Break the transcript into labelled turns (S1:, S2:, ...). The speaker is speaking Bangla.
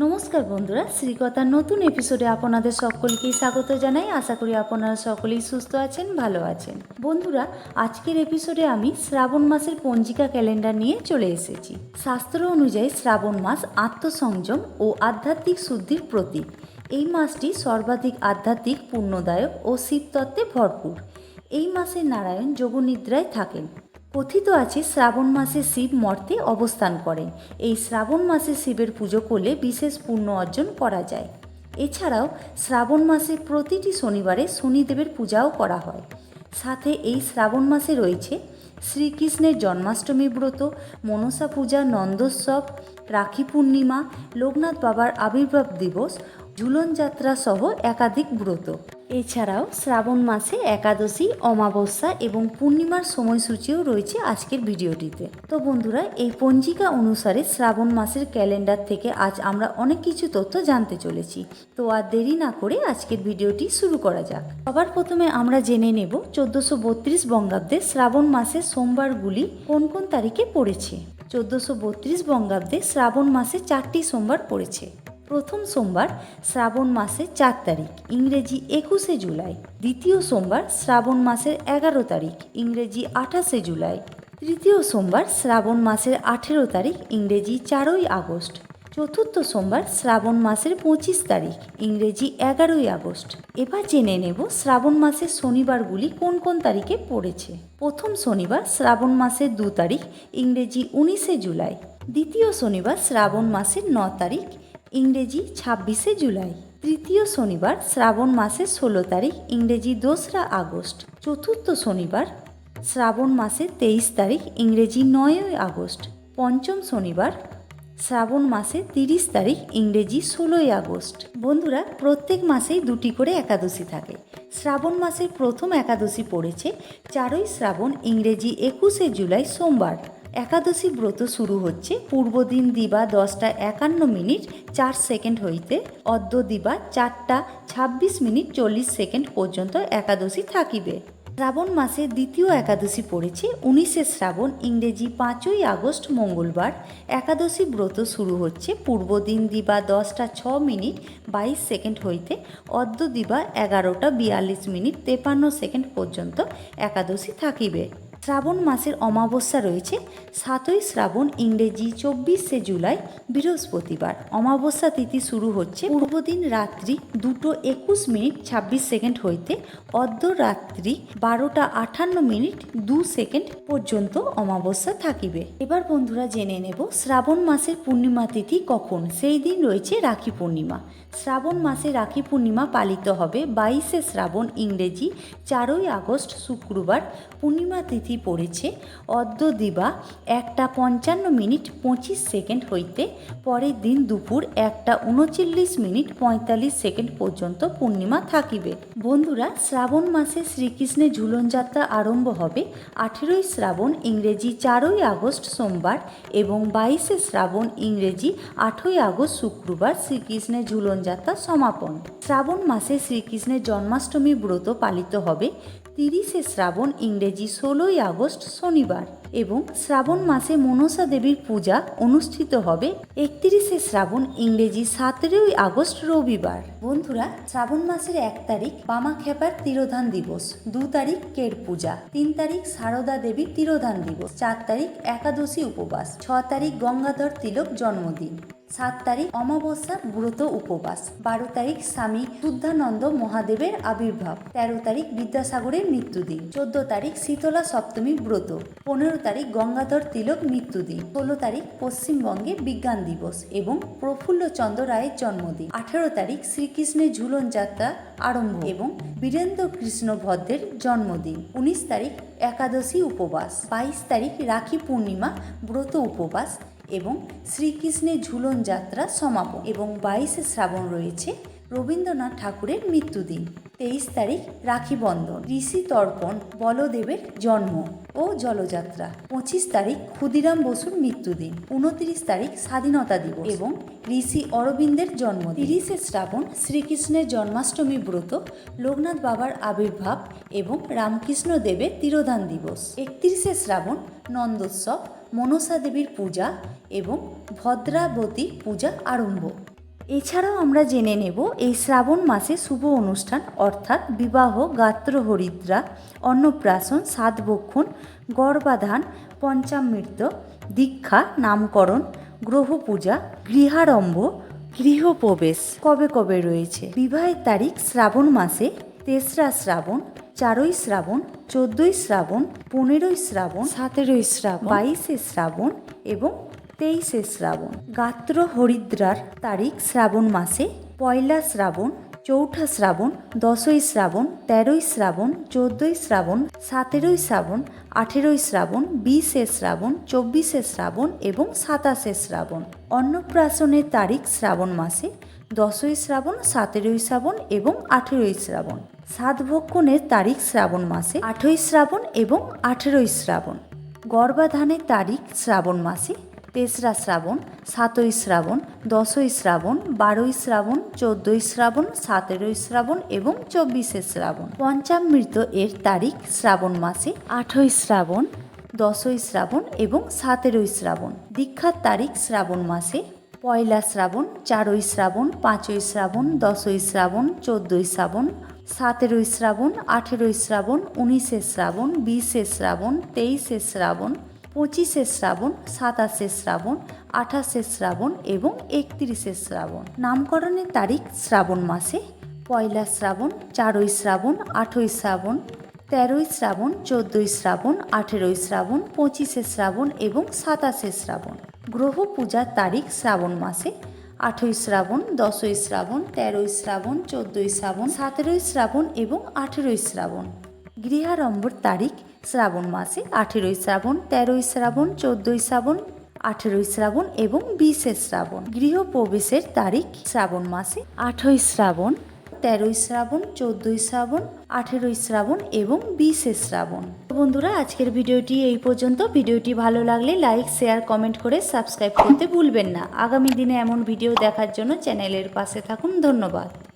S1: নমস্কার বন্ধুরা, শ্রীকথার নতুন এপিসোডে আপনাদের সকলকেই স্বাগত জানাই। আশা করি আপনারা সকলেই সুস্থ আছেন, ভালো আছেন। বন্ধুরা, আজকের এপিসোডে আমি শ্রাবণ মাসের পঞ্জিকা ক্যালেন্ডার নিয়ে চলে এসেছি। শাস্ত্র অনুযায়ী শ্রাবণ মাস আত্মসংযম ও আধ্যাত্মিক শুদ্ধির প্রতীক। এই মাসটি সর্বাধিক আধ্যাত্মিক, পুণ্যদায়ক ও শিবতত্ত্বে ভরপুর। এই মাসে নারায়ণ যোগনিদ্রায় থাকেন। কথিত আছে শ্রাবণ মাসে শিব মর্তে অবস্থান করেন এই শ্রাবণ মাসে শিবের পুজো করলে বিশেষ পুণ্য অর্জন করা যায়। এছাড়াও শ্রাবণ মাসে প্রতিটি শনিবারে শনিদেবের পূজাও করা হয়। সাথে এই শ্রাবণ মাসে রয়েছে শ্রীকৃষ্ণের জন্মাষ্টমী ব্রত, মনসা পূজা, নন্দোৎসব, রাখি পূর্ণিমা, লোকনাথ বাবার আবির্ভাব দিবস, ঝুলন যাত্রা সহ একাধিক ব্রত। এছাড়াও শ্রাবণ মাসে একাদশী, অমাবস্যা এবং পূর্ণিমার সময়সূচিও রয়েছে আজকের ভিডিওটিতে। তো বন্ধুরা, এই পঞ্জিকা অনুসারে শ্রাবণ মাসের ক্যালেন্ডার থেকে আজ আমরা অনেক কিছু তথ্য জানতে চলেছি। তো আর দেরি না করে আজকের ভিডিওটি শুরু করা যাক। সবার প্রথমে আমরা জেনে নেব চোদ্দোশো বত্রিশ বঙ্গাব্দে শ্রাবণ মাসের সোমবারগুলি কোন কোন তারিখে পড়েছে। চোদ্দোশো বত্রিশ বঙ্গাব্দে শ্রাবণ মাসে চারটি সোমবার পড়েছে। প্রথম সোমবার শ্রাবণ মাসের চার তারিখ, ইংরেজি একুশে জুলাই। দ্বিতীয় সোমবার শ্রাবণ মাসের এগারো তারিখ, ইংরেজি আঠাশে জুলাই। তৃতীয় সোমবার শ্রাবণ মাসের আঠেরো তারিখ, ইংরেজি চারই আগস্ট। চতুর্থ সোমবার শ্রাবণ মাসের পঁচিশ তারিখ, ইংরেজি এগারোই আগস্ট। এবার জেনে নেব শ্রাবণ মাসের শনিবারগুলি কোন কোন তারিখে পড়েছে। প্রথম শনিবার শ্রাবণ মাসের দু তারিখ, ইংরেজি উনিশে জুলাই। দ্বিতীয় শনিবার শ্রাবণ মাসের ন তারিখ ইংরেজি ছাব্বিশে জুলাই। তৃতীয় শনিবার শ্রাবণ মাসের ষোলো তারিখ, ইংরেজি দোসরা আগস্ট। চতুর্থ শনিবার শ্রাবণ মাসের তেইশ তারিখ, ইংরেজি নয়ই আগস্ট। পঞ্চম শনিবার শ্রাবণ মাসে তিরিশ তারিখ, ইংরেজি ষোলোই আগস্ট। বন্ধুরা, প্রত্যেক মাসেই দুটি করে একাদশী থাকে। শ্রাবণ মাসের প্রথম একাদশী পড়েছে চারই শ্রাবণ, ইংরেজি একুশে জুলাই সোমবার। একাদশী ব্রত শুরু হচ্ছে। পূর্বদিন দিবা দশটা একান্ন মিনিট চার সেকেন্ড হইতে, অদ্য দিবা চারটা ছাব্বিশ মিনিট চল্লিশ সেকেন্ড পর্যন্ত একাদশী থাকিবে। শ্রাবণ মাসে দ্বিতীয় একাদশী পড়েছে। উনিশে শ্রাবণ, ইংরেজি পাঁচই আগস্ট, মঙ্গলবার। একাদশী ব্রত শুরু হচ্ছে। পূর্বদিন দিবা দশটা ছ মিনিট বাইশ সেকেন্ড হইতে, অদ্য দিবা এগারোটা বিয়াল্লিশ মিনিট তেপান্ন সেকেন্ড পর্যন্ত একাদশী থাকিবে। শ্রাবণ মাসের অমাবস্যা রয়েছে। সাতই শ্রাবণ ইংরেজি চব্বিশে জুলাই বৃহস্পতিবার। অমাবস্যা তিথি শুরু হচ্ছে পূর্বদিন রাত্রি দুটো একুশ মিনিট ছাব্বিশ সেকেন্ড হইতে অর্ধ রাত্রি বারোটা আটান্ন মিনিট দু সেকেন্ড পর্যন্ত অমাবস্যা থাকিবে। এবার বন্ধুরা জেনে নেব শ্রাবণ মাসের পূর্ণিমা তিথি কখন? সেই দিন রয়েছে রাখি পূর্ণিমা। শ্রাবণ মাসে রাখি পূর্ণিমা পালিত হবে বাইশে শ্রাবণ ইংরেজি চারই আগস্ট শুক্রবার। পূর্ণিমা তিথি পড়েছে। অদ্য দিবা একটা পঞ্চান্ন মিনিট পঁচিশ সেকেন্ড হইতে, পরের দিন দুপুর একটা উনচল্লিশ মিনিট পঁয়তাল্লিশ সেকেন্ড পর্যন্ত পূর্ণিমা থাকিবে। বন্ধুরা, শ্রাবণ মাসে শ্রীকৃষ্ণের ঝুলন যাত্রা আরম্ভ হবে আঠেরোই শ্রাবণ ইংরেজি চারই আগস্ট সোমবার এবং বাইশে শ্রাবণ ইংরেজি আটই আগস্ট শুক্রবার শ্রীকৃষ্ণের ঝুলন যাত্রা সমাপন। শ্রাবণ মাসে শ্রীকৃষ্ণের জন্মাষ্টমী ব্রত পালিত হবে। তিরিশে শ্রাবণ ইংরেজি ষোলোই আগস্ট শনিবার এবং শ্রাবণ মাসে মনসা দেবীর পূজা অনুষ্ঠিত হবে একত্রিশে শ্রাবণ ইংরেজি সতেরোই আগস্ট রবিবার। বন্ধুরা, শ্রাবণ মাসের এক তারিখ বামা খেপার তিরোধান দিবস, দু তারিখ কের পূজা, তিন তারিখ সারদা দেবীর তিরোধান দিবস, চার তারিখ একাদশী উপবাস, ছ তারিখ গঙ্গাধর তিলক জন্মদিন। সাত তারিখ অমাবস্যা ব্রত উপবাস, বারো তারিখ স্বামী শুদ্ধানন্দ মহাদেবের আবির্ভাব, তেরো তারিখ বিদ্যাসাগরের মৃত্যুদিন, চোদ্দ তারিখ শীতলা সপ্তমী ব্রত, পনেরো তারিখ গঙ্গাধর তিলক মৃত্যুদিন, ষোলো তারিখ পশ্চিমবঙ্গে বিজ্ঞান দিবস এবং প্রফুল্লচন্দ্র রায়ের জন্মদিন, আঠেরো তারিখ শ্রীকৃষ্ণের ঝুলন যাত্রা আরম্ভ এবং বীরেন্দ্র কৃষ্ণ ভদ্রের জন্মদিন, উনিশ তারিখ একাদশী উপবাস, বাইশ তারিখ রাখি পূর্ণিমা ব্রত উপবাস এবং শ্রীকৃষ্ণের ঝুলন যাত্রা সমাপন এবং বাইশে শ্রাবণ রয়েছে রবীন্দ্রনাথ ঠাকুরের মৃত্যুদিন। তেইশ তারিখ, রাখি বন্ধন, ঋষি তর্পণ, বলদেবের জন্ম ও জলযাত্রা। পঁচিশ তারিখ, ক্ষুদিরাম বসুর মৃত্যুদিন। উনত্রিশ তারিখ, স্বাধীনতা দিবস এবং ঋষি অরবিন্দের জন্ম তিরিশে শ্রাবণ, শ্রীকৃষ্ণের জন্মাষ্টমী ব্রত, লোকনাথ বাবার আবির্ভাব এবং রামকৃষ্ণ দেবের তিরোধান দিবস। একত্রিশে শ্রাবণ, নন্দোৎসব মনসা দেবীর পূজা এবং ভদ্রাবতী পূজা আরম্ভ। এছাড়াও আমরা জেনে নেব এই শ্রাবণ মাসে শুভ অনুষ্ঠান, অর্থাৎ বিবাহ, গাত্র হরিদ্রা, অন্নপ্রাশন, সাতবক্ষণ, গর্ভাধান, পঞ্চামৃত, দীক্ষা, নামকরণ গ্রহ পূজা গৃহারম্ভ, গৃহপ্রবেশ কবে কবে রয়েছে? বিবাহের তারিখ শ্রাবণ মাসে, তেসরা শ্রাবণ চারই শ্রাবণ চোদ্দই শ্রাবণ পনেরোই শ্রাবণ সতেরোই শ্রাবণ বাইশে শ্রাবণ এবং তেইশে শ্রাবণ। গাত্র হরিদ্রার তারিখ শ্রাবণ মাসে পয়লা শ্রাবণ চৌঠা শ্রাবণ দশই শ্রাবণ তেরোই শ্রাবণ চোদ্দই শ্রাবণ সতেরোই শ্রাবণ আঠেরোই শ্রাবণ বিশে শ্রাবণ চব্বিশে শ্রাবণ এবং সাতাশে শ্রাবণ। অন্নপ্রাশনের তারিখ শ্রাবণ মাসে দশই শ্রাবণ সতেরোই শ্রাবণ এবং আঠেরোই শ্রাবণ। সাতভক্ষণের তারিখ শ্রাবণ মাসে, আঠই শ্রাবণ এবং আঠেরোই শ্রাবণ। গর্ভাধানের তারিখ শ্রাবণ মাসে, তেসরা শ্রাবণ, সাতই শ্রাবণ, দশই শ্রাবণ, বারোই শ্রাবণ, চোদ্দই শ্রাবণ, সতেরোই শ্রাবণ এবং চব্বিশে শ্রাবণ। পঞ্চামৃত এর তারিখ শ্রাবণ মাসে, আঠই শ্রাবণ, দশই শ্রাবণ এবং সতেরোই শ্রাবণ। দীক্ষার তারিখ শ্রাবণ মাসে, পয়লা শ্রাবণ, চারই শ্রাবণ, পাঁচই শ্রাবণ, দশই শ্রাবণ, চোদ্দই শ্রাবণ সতেরোই শ্রাবণ আঠেরোই শ্রাবণ, উনিশে শ্রাবণ, বিশে শ্রাবণ, তেইশে শ্রাবণ, পঁচিশে শ্রাবণ, সাতাশে শ্রাবণ, আঠাশে শ্রাবণ এবং একত্রিশে শ্রাবণ। নামকরণের তারিখ শ্রাবণ মাসে। পয়লা শ্রাবণ, চারই শ্রাবণ আঠই শ্রাবণ, তেরোই শ্রাবণ, চোদ্দই শ্রাবণ, আঠেরোই শ্রাবণ, পঁচিশে শ্রাবণ এবং সাতাশে শ্রাবণ। গ্রহ পূজার তারিখ শ্রাবণ মাসে। আঠই শ্রাবণ, দশই শ্রাবণ, তেরোই শ্রাবণ, চোদ্দই শ্রাবণ, সতেরোই শ্রাবণ এবং আঠেরোই শ্রাবণ। গৃহারম্ভর তারিখ শ্রাবণ মাসে আঠেরোই শ্রাবণ, তেরোই শ্রাবণ, চোদ্দই শ্রাবণ, আঠেরোই শ্রাবণ এবং বিশে শ্রাবণ। গৃহপ্রবেশের তারিখ শ্রাবণ মাসে আঠই শ্রাবণ। তেরোই শ্রাবণ, চোদ্দই শ্রাবণ, আঠেরোই শ্রাবণ এবং বিশে শ্রাবণ। বন্ধুরা, আজকের ভিডিওটি এই পর্যন্ত। ভিডিওটি ভালো লাগলে লাইক, শেয়ার, কমেন্ট করে সাবস্ক্রাইব করতে ভুলবেন না। আগামী দিনে এমন ভিডিও দেখার জন্য চ্যানেলের পাশে থাকুন। ধন্যবাদ।